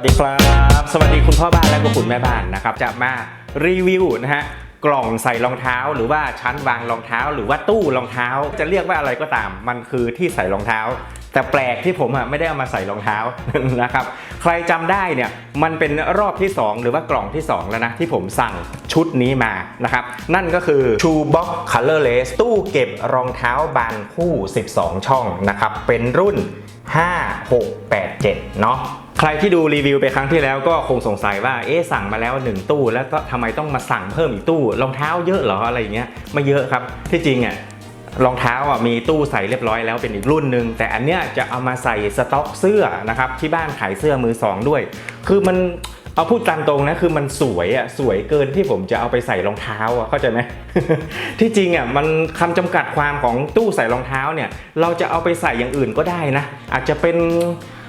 วัสดีครับ สวัสดีคุณพ่อบ้านและก็คุณแม่บ้านนะครับ จะมารีวิวนะฮะกล่องใส่รองเท้าหรือว่าชั้นวางรองเท้า หรือว่าตู้รองเท้า จะเรียกว่าอะไรก็ตาม มันคือที่ใส่รองเท้า แต่แปลกที่ผมอะไม่ได้เอามาใส่รองเท้านะครับใครจำได้เนี่ยมันเป็นรอบที่ 2 หรือว่ากล่องที่ 2 แล้วนะ ที่ผมสั่งชุดนี้มานะครับนั่นก็คือ Shoe Box Colorless ตู้เก็บรองเท้าบานคู่ 12 ช่องนะครับเป็นรุ่น 5 6 8 7 เนาะ ใครที่ดูรีวิวไปครั้งที่แล้วก็คงสงสัยว่าเอ๊ะสั่งมาแล้ว 1 ตู้ แล้วก็ทำไมต้องมาสั่งเพิ่มอีกตู้รองเท้าเยอะเหรออะไรเงี้ยไม่เยอะครับที่จริงอะรองเท้าอะมีตู้ใส่เรียบร้อยแล้วเป็นอีกรุ่นหนึ่งแต่อันเนี้ยจะเอามาใส่สต็อกเสื้อนะครับที่บ้านขายเสื้อมือสองด้วย คือมันเอาพูดตามตรงนะคือมันสวยอะสวยเกินที่ผมจะเอาไปใส่รองเท้าอะเข้าใจไหมที่จริงอะมันคำจำกัดความของตู้ใส่รองเท้าเนี่ยเราจะเอาไปใส่อย่างอื่นก็ได้นะ อาจจะเป็น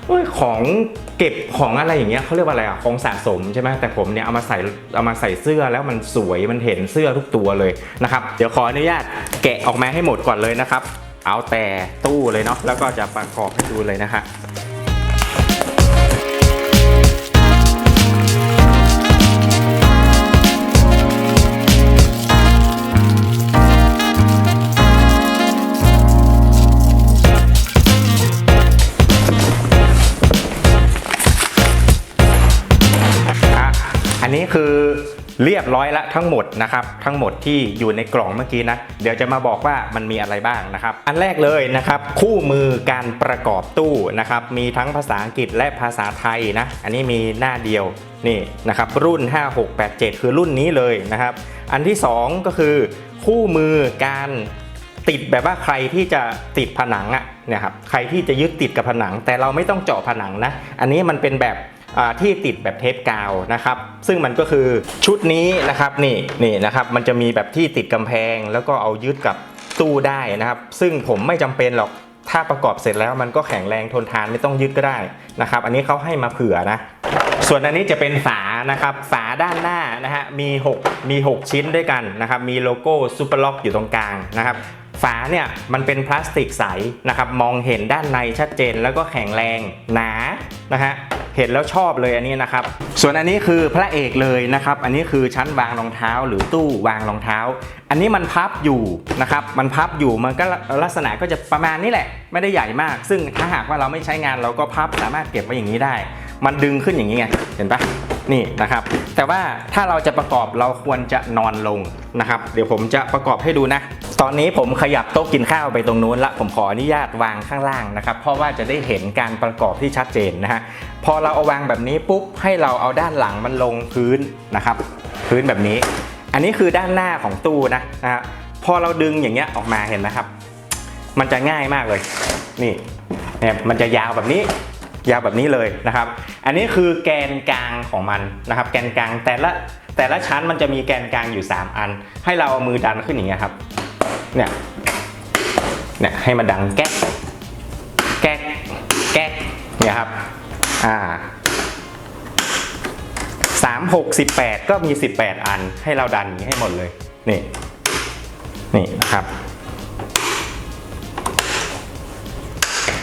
เอ้ยของเก็บของอะไรอย่างเงี้ยเขาเรียกว่าอะไรอะของสะสมใช่ไหมแต่ผมเนี่ยเอามาใส่เอามาใส่เสื้อแล้วมันสวยมันเห็นเสื้อทุกตัวเลยนะครับเดี๋ยวขออนุญาตแกะออกมาให้หมดก่อนเลยนะครับ เอาแต่ตู้เลยเนาะแล้วก็จะประกอบให้ดูเลยนะฮะอะ คือเรียบร้อยละทั้งหมดนะครับทั้งหมดที่อยู่ในกล่องเมื่อกี้นะ เดี๋ยวจะมาบอกว่ามันมีอะไรบ้างนะครับ อันแรกเลยนะครับ คู่มือการประกอบตู้นะครับ มีทั้งภาษาอังกฤษและภาษาไทยนะ อันนี้มีหน้าเดียวนี่นะครับ รุ่น 5687 คือรุ่นนี้เลยนะครับ อันที่สองก็คือคู่มือการติดแบบว่าใครที่จะติดผนังอะเนี่ยครับใครที่จะยึดติดกับผนัง แต่เราไม่ต้องเจาะผนังนะ อันนี้มันเป็นแบบ ที่ติดแบบเทปกาวนะครับ ซึ่งมันก็คือชุดนี้นะครับนี่นี่นะครับมันจะมีแบบที่ติดกำแพง แล้วก็เอายึดกับตู้ได้นะครับ ซึ่งผมไม่จำเป็นหรอกถ้าประกอบเสร็จแล้วมันก็แข็งแรงทนทานไม่ต้องยึดก็ได้นะครับ อันนี้เขาให้มาเผื่อนะ ส่วนอันนี้จะเป็นฝานะครับ ฝาด้านหน้านะฮะมี 6 มี 6 ชิ้นด้วยกันนะครับ มีโลโก้ซูเปอร์ล็อกอยู่ตรงกลางนะครับฝาเนี่ยมันเป็นพลาสติกใสนะครับ มองเห็นด้านในชัดเจนแล้วก็แข็งแรงหนานะฮะ เห็นแล้วชอบเลยอันนี้นะครับ ส่วนอันนี้คือพระเอกเลยนะครับ อันนี้คือชั้นวางรองเท้าหรือตู้วางรองเท้า อันนี้มันพับอยู่นะครับ มันพับอยู่มันก็ลักษณะก็จะประมาณนี้แหละ ไม่ได้ใหญ่มาก ซึ่งถ้าหากว่าเราไม่ใช้งานเราก็พับสามารถเก็บไว้อย่างนี้ได้ มันดึงขึ้นอย่างนี้ไงเห็นปะนี่นะครับ แต่ว่าถ้าเราจะประกอบเราควรจะนอนลงนะครับ เดี๋ยวผมจะประกอบให้ดูนะ ตอนนี้ผมขยับโต๊ะกินข้าวไปตรงนู้นละผมขออนุญาตวางข้างล่างนะครับ เพราะว่าจะได้เห็นการประกอบที่ชัดเจนนะฮะพอเราเอาวางแบบนี้ปุ๊บให้เราเอาด้านหลังมันลงพื้นนะครับ พื้นแบบนี้ อันนี้คือด้านหน้าของตู้นะนะฮะพอเราดึงอย่างเงี้ยออกมาเห็นไหมครับ มันจะง่ายมากเลย นี่เนี่ยมันจะยาวแบบนี้ ยาวแบบนี้เลยนะครับ อันนี้คือแกนกลางของมันนะครับ แกนกลางแต่ละแต่ละชั้นมันจะมีแกนกลางอยู่ 3 อัน ให้เราเอามือดันขึ้นอย่างเงี้ยครับ เนี่ย เนี่ยให้มันดังแก๊ก แก๊ก แก๊ก เนี่ยครับ อ่าสามหกสิบแปดก็มี18อัน ให้เราดันอย่างนี้ให้หมดเลย นี่ นี่นะครับ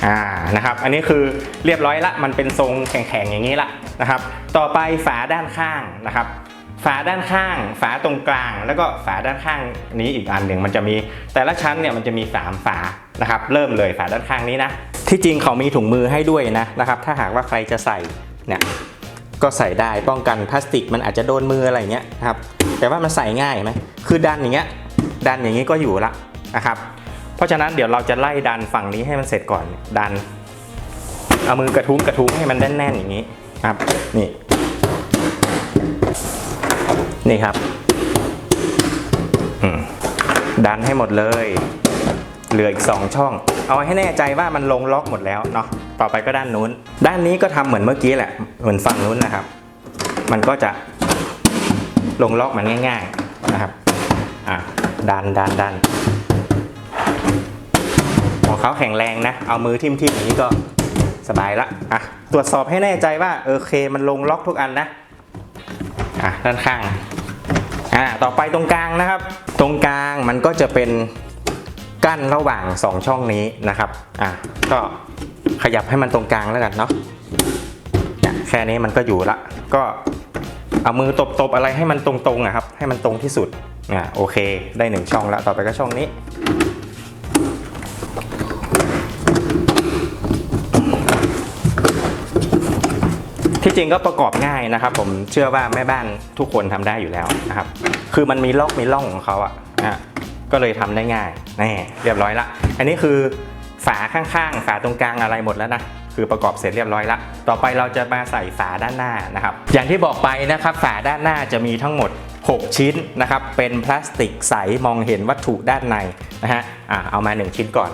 อ่านะครับอันนี้คือเรียบร้อยละมันเป็นทรงแข็งๆอย่างนี้ละนะครับ ต่อไปฝาด้านข้างนะครับ ฝาด้านข้าง ฝาตรงกลาง แล้วก็ฝาด้านข้างนี้อีกอันหนึ่งมันจะมีแต่ละชั้นเนี่ยมันจะมีสามฝานะครับ เริ่มเลยฝาด้านข้างนี้นะที่จริงเขามีถุงมือให้ด้วยนะนะครับ ถ้าหากว่าใครจะใส่เนี่ยก็ใส่ได้ป้องกันพลาสติกมันอาจจะโดนมืออะไรเงี้ยครับแต่ว่ามันใส่ง่ายไหมคือดันอย่างเงี้ยดันอย่างงี้ก็อยู่ละนะครับ เพราะฉะนั้นเดี๋ยวเราจะไล่ดันฝั่งนี้ให้มันเสร็จก่อนดัน เอามือกระทุ้งกระทุ้งให้มันแน่นๆอย่างนี้ครับ นี่ นี่ครับดันให้หมดเลย เหลืออีก 2 ช่อง เอาให้แน่ใจว่ามันลงล็อกหมดแล้วเนาะต่อไปก็ด้านนู้น ด้านนี้ก็ทำเหมือนเมื่อกี้แหละ เหมือนฝั่งนู้นนะครับ มันก็จะลงล็อกมันง่าย ๆนะครับ อะดันดันดัน ของเขาแข็งแรงนะ เอามือทิ่มๆอย่างนี้ก็สบายละอะตรวจสอบให้แน่ใจว่าโอเคมันลงล็อกทุกอันนะอะด้านข้างอ่าต่อไปตรงกลางนะครับ ตรงกลางมันก็จะเป็นกั้นระหว่าง 2 ช่องนี้นะครับอะก็ขยับให้มันตรงกลางแล้วกันเนาะแค่นี้มันก็อยู่ละ ก็เอามือตบๆอะไรให้มันตรงๆอะครับ ให้มันตรงที่สุดอ่าโอเค ได้หนึ่งช่องแล้วต่อไปก็ช่องนี้ ที่จริงก็ประกอบง่ายนะครับ ผมเชื่อว่าแม่บ้านทุกคนทำได้อยู่แล้วนะครับ คือมันมีล็อกมีร่องของเขาอะอะก็เลยทำได้ง่ายนี่เรียบร้อยละ อันนี้คือฝาข้างๆ ฝาตรงกลางอะไรหมดแล้วนะคือประกอบเสร็จเรียบร้อยละ ต่อไปเราจะมาใส่ฝาด้านหน้านะครับ อย่างที่บอกไปนะครับ ฝาด้านหน้าจะมีทั้งหมด 6 ชิ้นนะครับ เป็นพลาสติกใสมองเห็นวัตถุด้านในนะฮะอะเอามา 1 ชิ้นก่อน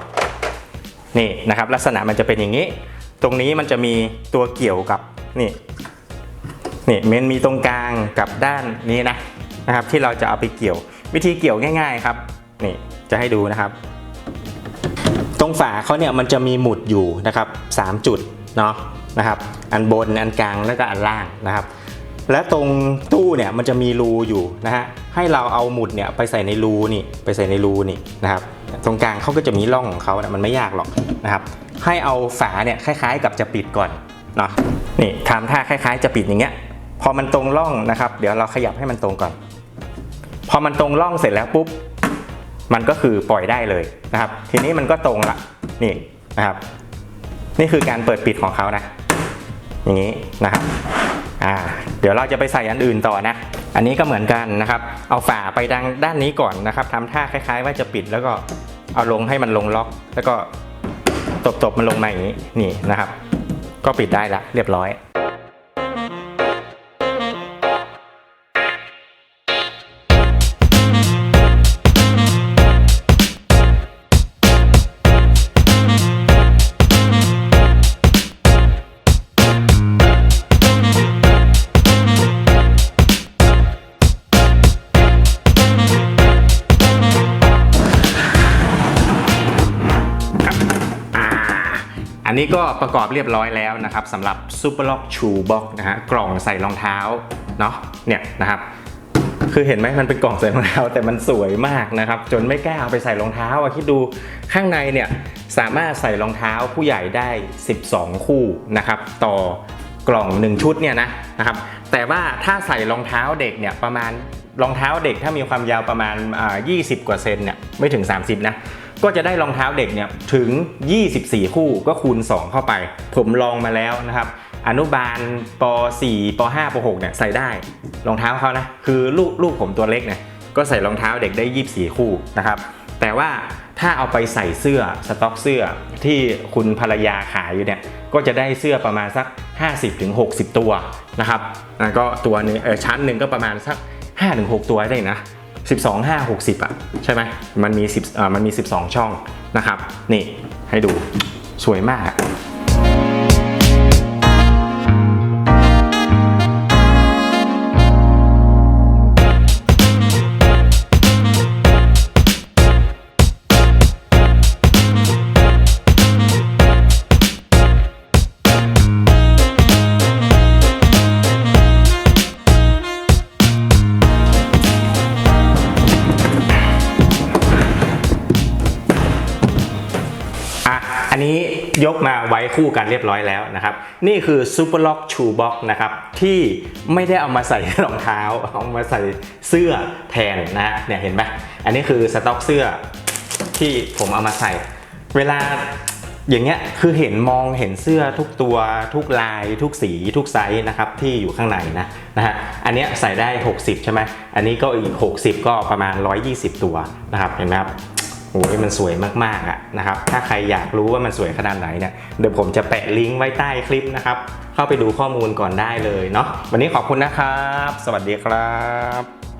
นี่นะครับ ลักษณะมันจะเป็นอย่างนี้ ตรงนี้มันจะมีตัวเกี่ยวกับ นี่นี่เมนมีตรงกลางกับด้านนี้นะนะครับที่เราจะเอาไปเกี่ยว วิธีเกี่ยวง่าย ๆครับนี่จะให้ดูนะครับ ตรงฝาเขาเนี่ยมันจะมีหมุดอยู่นะครับ 3 จุดเนาะนะครับ อันบนอันกลางแล้วก็อันล่างนะครับ และตรงตู้เนี่ยมันจะมีรูอยู่นะฮะให้เราเอาหมุดเนี่ยไปใส่ในรูนี่ไปใส่ในรูนี่นะครับ ตรงกลางเขาก็จะมีร่องของเขานะมันไม่ยากหรอกนะครับ ให้เอาฝาเนี่ยคล้าย ๆ กับจะปิดก่อน เนาะนี่ทำท่าคล้ายๆ จะปิดอย่างเงี้ย พอมันตรงร่องนะครับ เดี๋ยวเราขยับให้มันตรงก่อน พอมันตรงร่องเสร็จแล้วปุ๊บ มันก็คือปล่อยได้เลยนะครับ ทีนี้มันก็ตรงละนี่นะครับ นี่คือการเปิดปิดของเขานะ อย่างนี้นะครับอ่าเดี๋ยวเราจะไปใส่อันอื่นต่อนะ อันนี้ก็เหมือนกันนะครับ เอาฝาไปดังด้านนี้ก่อนนะครับทำท่าคล้าย ๆ ว่าจะปิดแล้วก็เอาลงให้มันลงล็อก แล้วก็ตบๆมันลงมาอย่างนี้นี่นะครับ ก็ปิดได้ละเรียบร้อย นนี้ก็ประกอบเรียบร้อยแล้วนะครับสำหรับ Super Lock Shoe Box นะฮะกล่องใส่รองเท้าเนาะเนี่ยนะครับคือเห็นไหมมันเป็นกล่องใส่รองเท้าแต่มันสวยมากนะครับ จนไม่กล้าเอาไปใส่รองเท้าอะคิดดูข้างในเนี่ยสามารถใส่รองเท้าผู้ใหญ่ได้ 12 คู่นะครับต่อกล่อง 1 ชุดเนี่ยนะนะครับ แต่ว่าถ้าใส่รองเท้าเด็กเนี่ยประมาณรองเท้าเด็กถ้ามีความยาวประมาณอ่า20 กว่าเซนเนี่ยไม่ถึง 30 นะ ก็จะได้รองเท้าเด็กเนี่ยถึง 24 คู่ก็คูณ 2 เข้าไป ผมลองมาแล้วนะครับ อนุบาลป .4 ป .5 ป .6 เนี่ยใส่ได้รองเท้าเขานะคือลูกลูกผมตัวเล็กเนี่ยก็ใส่รองเท้าเด็กได้ 24 คู่นะครับ แต่ว่าถ้าเอาไปใส่เสื้อสต็อกเสื้อที่คุณภรรยาขายอยู่เนี่ยก็จะได้เสื้อประมาณสัก 50-60 ตัวนะครับแล้วก็ตัวนึงเออชั้นหนึ่งก็ประมาณสัก 5-6 ตัวได้นะ 12 5 60 อะ ใช่ไหมมันมี10อ่ามันมี 12 ช่องนะครับ นี่ให้ดูสวยมาก อันนี้ยกมาไว้คู่กันเรียบร้อยแล้วนะครับ นี่คือ Super Lock Shoe Box นะครับที่ไม่ได้เอามาใส่รองเท้า เอามาใส่เสื้อแทนนะฮะเนี่ยเห็นไหมอันนี้คือสต็อกเสื้อที่ผมเอามาใส่ เวลาอย่างเงี้ยคือเห็นมองเห็นเสื้อทุกตัวทุกลาย ทุกสีทุกไซส์นะครับที่อยู่ข้างในนะนะฮะอันเนี้ยใส่ได้ 60 ใช่ไหมอันนี้ก็อีก 60 ก็ประมาณ 120 ตัวนะครับเห็นไหมครับ โอ้ยมันสวยมากๆอะนะครับ ถ้าใครอยากรู้ว่ามันสวยขนาดไหนเนี่ย เดี๋ยวผมจะแปะลิงก์ไว้ใต้คลิปนะครับ เข้าไปดูข้อมูลก่อนได้เลยเนาะ วันนี้ขอบคุณนะครับ สวัสดีครับ